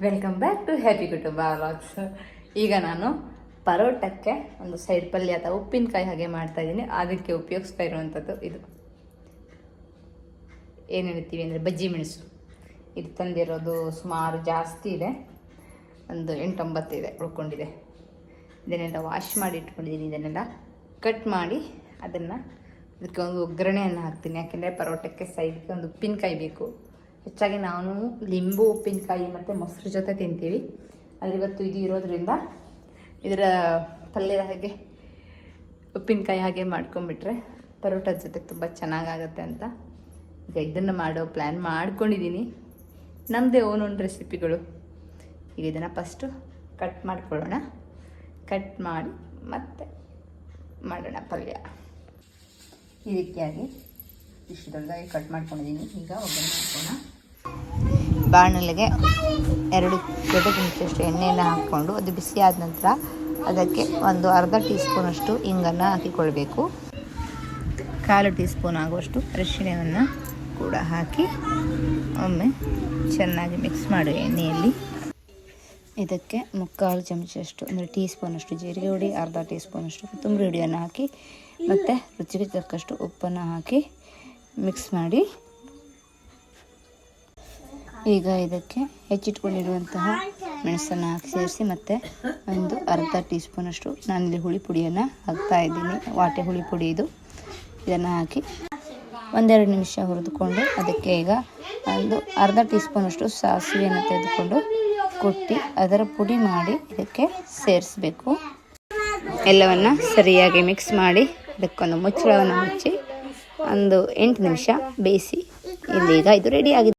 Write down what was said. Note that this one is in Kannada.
Welcome back to happy Kutumba vlogs ಈಗ ನಾನು ಪರೋಟಕ್ಕೆ ಒಂದು ಸೈಡ್ ಪಲ್ಯ ಅಥವಾ ಉಪ್ಪಿನಕಾಯಿ ಹಾಗೆ ಮಾಡ್ತಾ ಇದ್ದೀನಿ. ಅದಕ್ಕೆ ಉಪಯೋಗಿಸ್ತಾ ಇರುವಂಥದ್ದು ಇದು. ಏನು ಹೇಳ್ತೀವಿ ಅಂದರೆ ಬಜ್ಜಿ ಮೆಣಸು. ಇದು ತಂದಿರೋದು ಸುಮಾರು ಜಾಸ್ತಿ ಇದೆ. ಒಂದು ಎಂಟೊಂಬತ್ತು ಇದೆ, ಉಳ್ಕೊಂಡಿದೆ. ಇದನ್ನೆಲ್ಲ ವಾಶ್ ಮಾಡಿ ಇಟ್ಕೊಂಡಿದ್ದೀನಿ. ಇದನ್ನೆಲ್ಲ ಕಟ್ ಮಾಡಿ ಅದನ್ನು ಅದಕ್ಕೆ ಒಂದು ಒಗ್ಗರಣೆಯನ್ನು ಹಾಕ್ತೀನಿ. ಯಾಕೆಂದರೆ ಪರೋಟಕ್ಕೆ ಸೈಡ್ಗೆ ಒಂದು ಉಪ್ಪಿನಕಾಯಿ ಬೇಕು. ಹೆಚ್ಚಾಗಿ ನಾನು ಲಿಂಬು, ಉಪ್ಪಿನಕಾಯಿ ಮತ್ತು ಮೊಸರು ಜೊತೆ ತಿಂತೀವಿ. ಆದರೆ ಇವತ್ತು ಇದು ಇರೋದ್ರಿಂದ ಇದರ ಪಲ್ಯದ ಹಾಗೆ, ಉಪ್ಪಿನಕಾಯಿ ಹಾಗೆ ಮಾಡ್ಕೊಂಬಿಟ್ರೆ ಪರೋಟದ ಜೊತೆ ತುಂಬ ಚೆನ್ನಾಗಾಗತ್ತೆ ಅಂತ. ಈಗ ಇದನ್ನು ಮಾಡೋ ಪ್ಲ್ಯಾನ್ ಮಾಡ್ಕೊಂಡಿದ್ದೀನಿ ನಮ್ಮದೇ ಓನೊಂದು ರೆಸಿಪಿಗಳು ಈಗ ಇದನ್ನು ಫಸ್ಟು ಕಟ್ ಮಾಡ್ಕೊಳ್ಳೋಣ. ಕಟ್ ಮಾಡಿ ಮತ್ತೆ ಮಾಡೋಣ ಪಲ್ಯ. ರೀತಿಯಾಗಿ. ಇಷ್ಟು ದೊಡ್ಡದಾಗಿ ಕಟ್ ಮಾಡ್ಕೊಂಡಿದ್ದೀನಿ ಈಗ ಒಗ್ಗರಣೆ ಹಾಕೋಣ. ಬಾಣಲೆಗೆ ಎರಡು ದೊಡ್ಡ ಚಮಚಷ್ಟು ಎಣ್ಣೆಯನ್ನು ಹಾಕ್ಕೊಂಡು ಅದು ಬಿಸಿ ಆದ ನಂತರ ಅದಕ್ಕೆ ಒಂದು ಅರ್ಧ ಟೀ ಸ್ಪೂನಷ್ಟು ಇಂಗನ್ನು ಹಾಕಿಕೊಳ್ಬೇಕು. ಕಾಲು ಟೀ ಸ್ಪೂನ್ ಆಗುವಷ್ಟು ಅರಿಶಿಣವನ್ನು ಕೂಡ ಹಾಕಿ ಒಮ್ಮೆ ಚೆನ್ನಾಗಿ ಮಿಕ್ಸ್ ಮಾಡಿ ಎಣ್ಣೆಯಲ್ಲಿ. ಇದಕ್ಕೆ ಮುಕ್ಕಾಲು ಚಮಚಷ್ಟು ಅಂದರೆ ಟೀ ಸ್ಪೂನಷ್ಟು ಜೀರಿಗೆ ಹುಡಿ, ಅರ್ಧ ಟೀ ಸ್ಪೂನಷ್ಟು ಕೊತ್ತಂಬರಿ ಹುಡಿಯನ್ನು ಹಾಕಿ ಮತ್ತು ರುಚಿಗೆ ತಕ್ಕಷ್ಟು ಉಪ್ಪನ್ನು ಹಾಕಿ ಮಿಕ್ಸ್ ಮಾಡಿ ಈಗ ಇದಕ್ಕೆ ಹೆಚ್ಚಿಟ್ಕೊಂಡಿರುವಂತಹ ಮೆಣಸನ್ನು ಹಾಕಿ ಸೇರಿಸಿ ಮತ್ತು ಒಂದು ಅರ್ಧ ಟೀ ಸ್ಪೂನಷ್ಟು ನಾನಿಲ್ಲಿ ಹುಳಿ ಪುಡಿಯನ್ನು ಹಾಕ್ತಾ ಇದ್ದೀನಿ. ವಾಟೆ ಹುಳಿ ಪುಡಿ ಇದು. ಇದನ್ನು ಹಾಕಿ ಒಂದೆರಡು ನಿಮಿಷ ಹುರಿದುಕೊಂಡು ಅದಕ್ಕೆ ಈಗ ಒಂದು ಅರ್ಧ ಟೀ ಸ್ಪೂನಷ್ಟು ಸಾಸಿವೆಯನ್ನು ತೆಗೆದುಕೊಂಡು ಕುಟ್ಟಿ ಅದರ ಪುಡಿ ಮಾಡಿ ಇದಕ್ಕೆ ಸೇರಿಸಬೇಕು. ಎಲ್ಲವನ್ನು ಸರಿಯಾಗಿ ಮಿಕ್ಸ್ ಮಾಡಿ ಅದಕ್ಕೊಂದು ಮುಚ್ಚಳವನ್ನು ಮುಚ್ಚಿ ಒಂದು ಎಂಟು ನಿಮಿಷ ಬೇಯಿಸಿ ಈಗ ಇದು ರೆಡಿ ಆಗಿದೆ.